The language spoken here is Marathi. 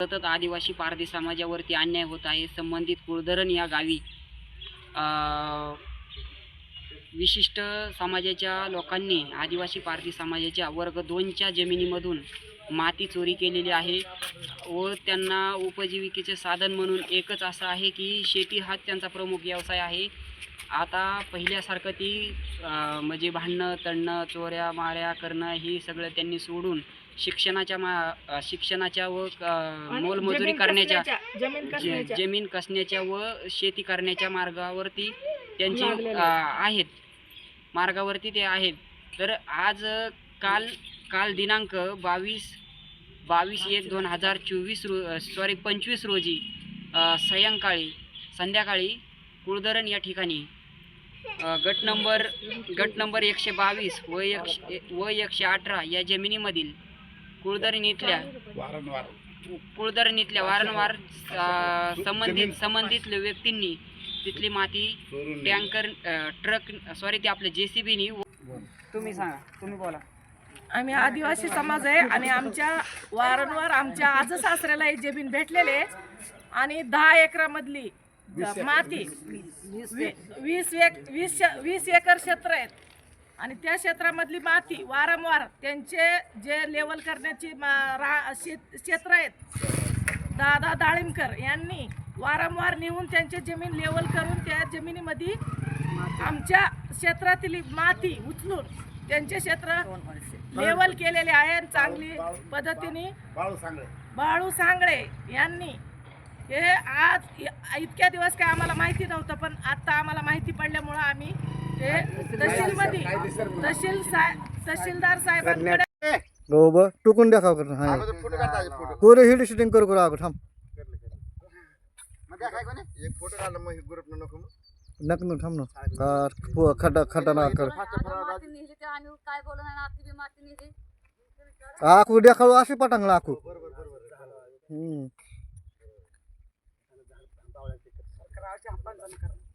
सतत आदिवासी पारधी समाजावरती अन्याय होत आहे. संबंधित कुळधरण या गावी विशिष्ट समाजाच्या लोकांनी आदिवासी पारधी समाजाच्या वर्ग दोनच्या जमिनीमधून माती चोरी केलेली आहे व त्यांना उपजीविकेचे साधन म्हणून एकच असं आहे की शेती हा त्यांचा प्रमुख व्यवसाय आहे. आता पहिल्यासारखं ती म्हणजे भांडणं तणणं चोऱ्या माऱ्या करणं ही सगळं त्यांनी सोडून शिक्षणाच्या मा शिक्षणाच्या व मोलमजुरी करण्याच्या जमीन कसण्याच्या. व शेती करण्याच्या मार्गावरती त्यांची आहेत. मार्गावरती ते आहेत. तर आज काल काल दिनांक बावीस बावीस एक दोन हजार चोवीस रो सॉरी पंचवीस रोजी सायंकाळी संध्याकाळी कुळधरण या ठिकाणी गट नंबर गट नंबर एकशे बावीस व एकशे व एकशे अठरा या जमिनीमधील कुळधरण इथल्या वारंवार. कुळधरण इथल्या वारंवार संबंधित संबंधित व्यक्तींनी तिथली माती टँकर ट्रक सॉरी ते आपल्या जे सी बीनी तुम्ही सांगा तुम्ही बोला. आम्ही आदिवासी समाज आहे आणि आमच्या वारंवार आमच्या आज सासऱ्याला ही जमीन भेटलेले आहे. आणि दहा एकरामधली माती. वीस एक वीस वीस एकर क्षेत्र आहेत. आणि त्या क्षेत्रामधली माती वारंवार त्यांचे जे लेवल करण्याची मा- रा- क्षेत्र आहेत. दादा डाळिंबकर यांनी वारंवार नेऊन त्यांचे जमीन लेवल करून त्या जमिनीमध्ये आमच्या क्षेत्रातील माती उचलून त्यांचे क्षेत्र लेवल केलेले आहे चांगली पद्धतीने बाळू सांगळे यांनी हे आज इतक्या दिवस काय आम्हाला माहिती नव्हतं पण आता आम्हाला माहिती पडल्यामुळं आम्ही हे तहसीलमध्ये तहसील साहेब तहसीलदार साहेबांकडे हो ब टुकून देखाव कर हा. अगोदर फोटो काढता फोटो. पुरे हिल शूटिंग करू करू अगो थांब. मग काय काय कोणी? एक फोटो काढला मग ग्रुप नको मग. नक न थांब ना. खड्डा खड्डा ना कर. आकू देखाळू अशी पटांगला आकू हम्म. రావచ్చు అబ్బాయి